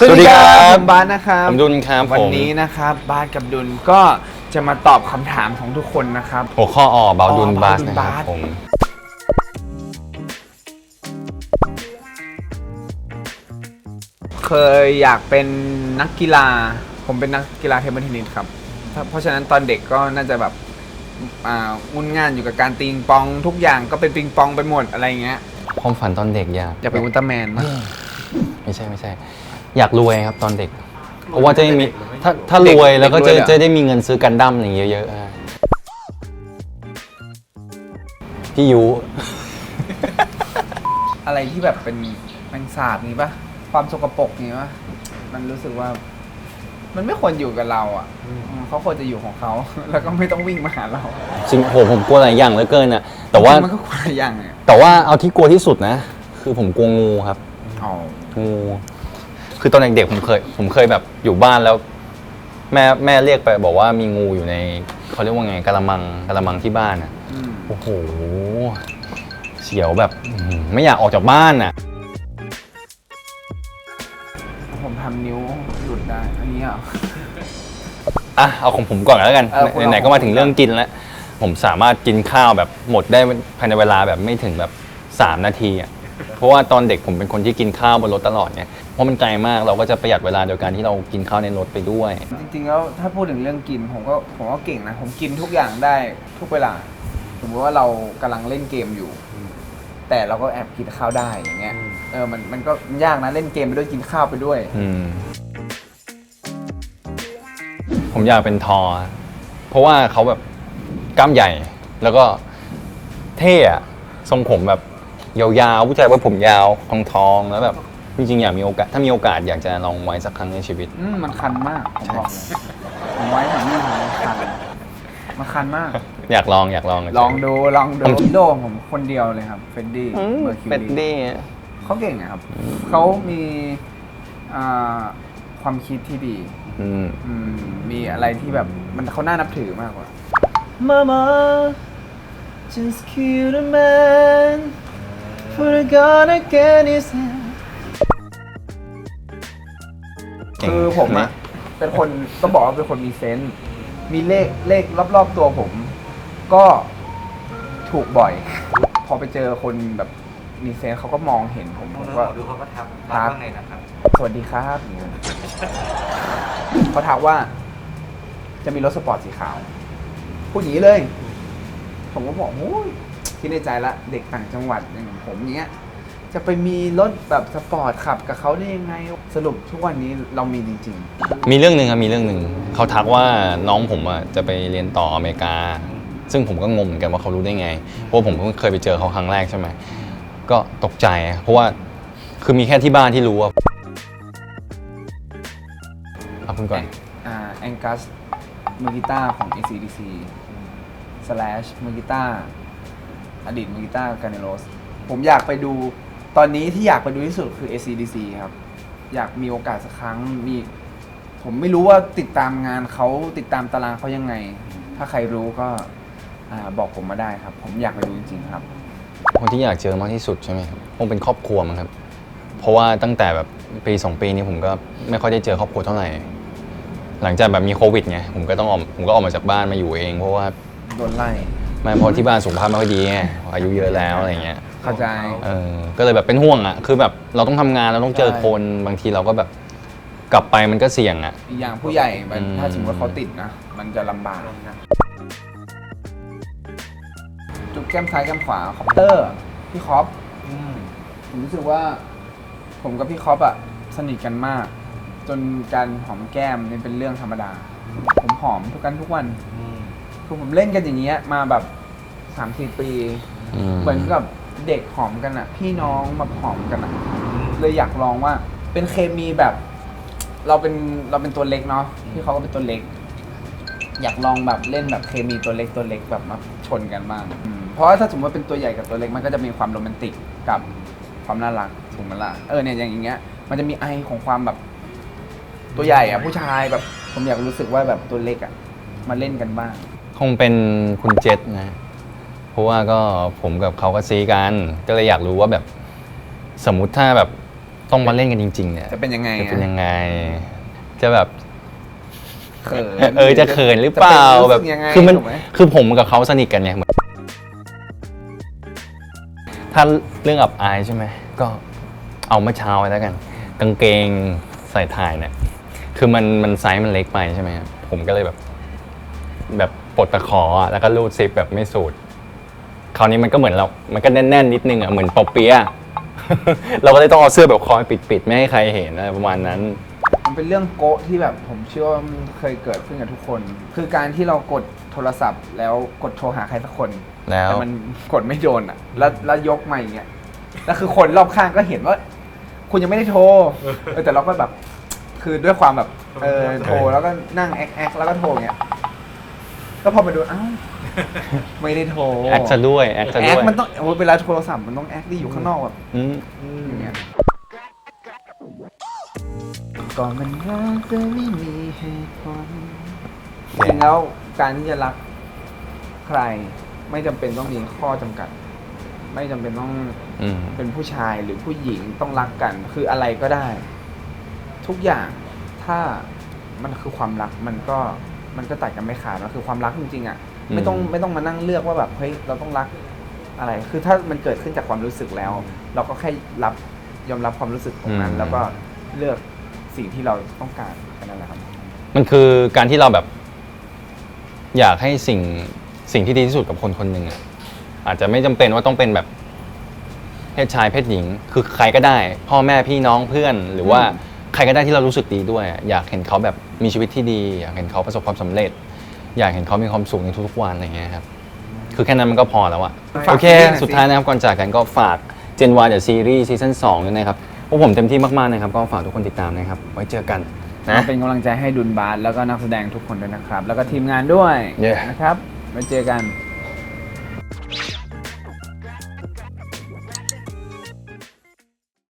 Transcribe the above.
สวัสดีครับผมบาสนะครับผมดุลครับวันผมนี้นะครับบาสกับดุลก็จะมาตอบคำถามของทุกคนนะครับหัวข้อออเบาดุลอ๋อบาสเบาดุลนะครับบาสผมเคยอยากเป็นนักกีฬา ผมเป็นนักกีฬาเทเบิลเทนนิสครับถ้าเพราะฉะนั้นตอนเด็กก็น่าจะแบบอ่างุนง่านอยู่กับการตีปิงปอง ทุกอย่างก็เป็นปิงปองไปหมดอะไรเงี้ยความฝันตอนเด็กอยากอยากเป็นอุลตร้าแมนมากไม่ใช่ไม่ใช่ อยากรวยครับตอนเด็ก เพราะว่าจะได้มีถ้าถ้าเด็รกวยแล้วก็เด็จะกรวยเหรอ จะได้มีเงินซื้อกันดั้มอะไรอย่างเงี้ยเยอะๆอะพี่ยูอะไรที่แบบเป็นแมงสาบนี้ปะความสกปรกนี้ปะมันรู้สึกว่า มันไม่ควรอยู่กับเราอะอืมเขาควรจะอยู่ของเขา แล้วก็ไม่ต้องวิ่งมาหาเราจริงโหผมกลัวหลายอย่างเหลือเกินอะแต่ว่าจริงๆมันก็ควรละอย่างเนี่ยแต่ว่าเอาที่กลัวที่สุดนะ คือผมกลัวงูครับ อ๋องู คือตอนเด็กๆผมเคยผมเคยแบบอยู่บ้านแล้ว แม่แม่เรียกไปบอกว่ามีงูอยู่ในเขาเรียกว่าไงกะละมังกะละมังที่บ้านอะอืมโอ้โหเสียวแบบอื้อหือไม่อยากออกจากบ้านอะ ผมทำนิ้วหลุดได้ อันนี้อะอะเอาของผมก่อนแล้วกันเออคุณเอาไหนๆก็มาถึงเรื่องกินแล้วผมสามารถกินข้าวแบบหมดได้ภายในเวลาแบบไม่ถึงแบบ3นาทีอะ เพราะว่าตอนเด็กผมเป็นคนที่กินข้าวบนรถตลอดเนี่ยเพราะมันไกลมากเราก็จะประหยัดเวลาโดยการที่เรากินข้าวในรถไปด้วย จริงๆแล้วถ้าพูดถึงเรื่องกินผมก็ผมก็เก่งนะ ผมกินทุกอย่างได้ทุกเวลาสมมติว่าเรากำลังเล่นเกมอยู่ แต่เราก็แอบกินข้าวได้อย่างเงี้ยเออมันมันก็ยากนะเล่นเกมไปด้วยกินข้าวไปด้วย อืม ผมอยากเป็นทอ เพราะว่าเขาแบบกล้ามใหญ่ แล้วก็เท่อะทรงผมแบบ ยาวๆผู้ชายว่าผมยาวทองทองๆแล้วแบบจริงๆอยากมีโอกาสถ้ามีโอกาสอยากจะลองไว้สักครั้งในชีวิต อืมมันคันมากผมบอกเลยผมไว้แบบนี้มันคันมันคันมาก อยากลองอยากลองลองดูลองดูโดผมคนเดียวเลยครับเฟนดี้เมอร์คิวเป็ดรีเด้เขาเก่งอะครับเขามีอ่าความคิดที่ดี อืมอืมมีอะไรที่แบบมันเขาน่านับถือมากกว่า Mama just kill a man for the gun again his hand เก่งคือผมอะเป็นคนต้องบอกว่าเป็นคนมีเซนส์มีเลขเลขรอบๆตัวผม ก็ถูกบ่อย พอไปเจอคนแบบมีเซนส์เขาก็มองเห็นผมผมน้องก็หมอดูเขาก็ทักครัทักบว่าไงนะครับ สวัสดีครับอย่างเงี้ยเขาทักว่า จะมีรถสปอร์ตสีขาว พูดอย่างนี้เลย ผมก็บอกโอ้ย คิดในใจละเด็กต่างจังหวัดอย่างผมเนี้ยจะไปมีรถแบบสปอร์ตขับกับเขาได้ยังไง สรุปทุกวันนี้เรามีจริง มีเรื่องหนึ่งครับมีเรื่องหนึ่งเขาทักว่าน้องผมอะจะไปเรียนต่ออเมริกา ซึ่งผมก็งงเหมือนกันว่าเขารู้ได้ไง เพราะว่าผมเพิ่งเคยไปเจอเขาครั้งแรกใช่ไหมก็ตกใจอะเพราะว่าคือมีแค่ที่บ้านที่รู้ว่าเอาคุณก่อนๆ อ่าแองกัสมือกีตาร์ของ ACDC slash มือกีตาร์ อดีตมือกีตาร์กาเนโรสผมอยากไปดูตอนนี้ที่อยากไปดูที่สุดคือ ACDC ครับ อยากมีโอกาสสักครั้งมีผมไม่รู้ว่าติดตามงานเขาติดตามตารางเขายังไง ถ้าใครรู้ก็อ่าบอกผมมาได้ครับ ผมอยากไปดูจริงๆครับ คนที่อยากเจอมากที่สุดใช่ไหมครับคงเป็นครอบครัวมั้งครับ เพราะว่าตั้งแต่แบบปีสองปีนี้ผมก็ไม่ค่อยได้เจอครอบครัวเท่าไหร่ หลังจากแบบมีโควิดไงผมก็ต้องออกผมก็ออกมาจากบ้านมาอยู่เอง เพราะว่าโดนไล่ ไม่เพราะที่บ้านสุขภาพไม่ค่อยดีไงอายุเยอะแล้วอะไรเงี้ยเข้าใจ เออก็เลยแบบเป็นห่วงอะคือแบบเราต้องทำงานเราต้องเจอใช่คนบางทีเราก็แบบกลับไปมันก็เสี่ยงอะ อีกอย่างผู้ใหญ่มันอืม ถ้าสมมติว่าเขาติดนะ มันจะลำบากจุดแก้มซ้ายแก้มขวาคอปเตอร์ พี่คอปอืมผมรู้สึกว่า ผมกับพี่คอปอะสนิทกันมาก จนการหอมแก้มนี่เป็นเรื่องธรรมดา ผมหอมทุกกันทุกวันอืม คือผมเล่นกันอย่างเงี้ยมาแบบสามสี่ปีอืมเหมือนกับเด็กหอมกันอะพี่น้องมาหอมกันอะเลยอยากลองว่า เป็นเคมีแบบ เราเป็นเราเป็นตัวเล็กเนาะพี่เขาก็เป็นตัวเล็ก อยากลองแบบเล่นแบบเคมีตัวเล็กตัวเล็กแบบมาชนกันบ้างอืมเพราะว่าถ้าสมมติว่าเป็นตัวใหญ่กับตัวเล็กมันก็จะมีความโรแมนติกกับความน่ารักถูกไหมล่ะเออเนี่ยอย่างอย่างเงี้ย มันจะมีไอของความแบบ ตัวใหญ่อะผู้ชายแบบ ผมอยากรู้สึกว่าแบบตัวเล็กอะมาเล่นกันบ้าง คงเป็นคุณเจษนะ เพราะว่าก็ผมกับเขาก็ซีกัน ก็เลยอยากรู้ว่าแบบสมมุติถ้าแบบต้องมาเล่นกันจริง ๆ เนี่ยจะเป็นยังไงจะอะเป็นยังไง จะแบบเขินเออจะเขินหรือเปล่าจะแบป็นบรู้สึกยังไงคือมันถูกไหคือผมกับเขาสนิทกันเนี่ยเหมือนถ้าเรื่องอับอายใช่ไหมก็เอาเมื่อเช้าไว้แล้วกันกางเกงใส่ถ่ายเนี่ยคือมันมันไซส์มันเล็กไปใช่ไหมครับผมก็เลยแบบ แบบ ปลดตะขออะแล้วก็รูดซิปแบบไม่สูดคราวนี้มันก็เหมือนเรา มันก็แน่นๆนิดนึงอะเหมือนปอเปียะ เราก็เลยต้องเอาเสื้อแบบคอยปิดๆไม่ให้ใครเห็นอะไรประมาณนั้น มันเป็นเรื่องโกะที่แบบผมเชื่อว่ามันเคยเกิดขึ้นกับทุกคน คือการที่เรากดโทรศัพท์แล้วกดโทรหาใครสักคนแล้วแต่มันกดไม่โดนอะ แล้วแล้วยกมาอย่างเงี้ยแล้วคือคนรอบข้างก็เห็นว่า คุณยังไม่ได้โทรเออแต่เราก็แบบ คือด้วยความแบบเออโทรแล้วก็นั่งแอคแอคแล้วก็โทรอย่างเงี้ย ก็พอมาดูอ้าวไม่ได้โทรแอคจะด้วยแอคจะแอด้ควยมันต้องโอ้ยเวลาโทรศัพท์มันต้องแอคที่อยู่ข้างนอกแบบอืมอย่างเงี้ยก่อนมันรักจะไม่มีเหตุผลจริงแล้วการที่จะรักใคร ไม่จำเป็นต้องมีข้อจำกัด ไม่จำเป็นต้อง อืมเป็นผู้ชายหรือผู้หญิงต้องรักกัน คืออะไรก็ได้ ทุกอย่างถ้ามันคือความรักมันก็ มันก็ตัดกันไม่ขาดมันคือความรักจริงๆอะอืมไม่ต้องไม่ต้องมานั่งเลือกว่าแบบเฮ้ยเราต้องรักอะไร คือถ้ามันเกิดขึ้นจากความรู้สึกแล้ว เราก็แค่รับยอมรับความรู้สึกตรงนั้น แล้วก็เลือกสิ่งที่เราต้องการแค่นั้นแหละครับ มันคือการที่เราแบบ อยากให้สิ่งสิ่งที่ดีที่สุดกับคนคนหนึ่งอะอาจจะไม่จำเป็นว่าต้องเป็นแบบเพศชายเพศหญิง คือใครก็ได้ พ่อแม่พี่น้องเพื่อนหรือว่าอืมใครก็ได้ที่เรารู้สึกดีด้วย อยากเห็นเขาแบบมีชีวิตที่ดี อยากเห็นเขาประสบความสำเร็จ อยากเห็นเขามีความสุขในทุกๆวันอะไรเงี้ยครับคือแค่นั้นมันก็พอแล้วอะฝากโอเคซีรีส์หน่อยสิสุดท้ายนะครับก่อนจากกันก็ฝาก Gen Y เดอะซีรีส์ซีซั่น2ด้วยนะครับพวกผมเต็มที่มากๆนะครับ ก็ฝากทุกคนติดตามนะครับ ไว้เจอกันนะเป็นกำลังใจให้ดุนบาสแล้วก็นักแสดงทุกคนด้วยนะครับ แล้วก็ทีมงานด้วย Yeah นะครับมาเจอกันบ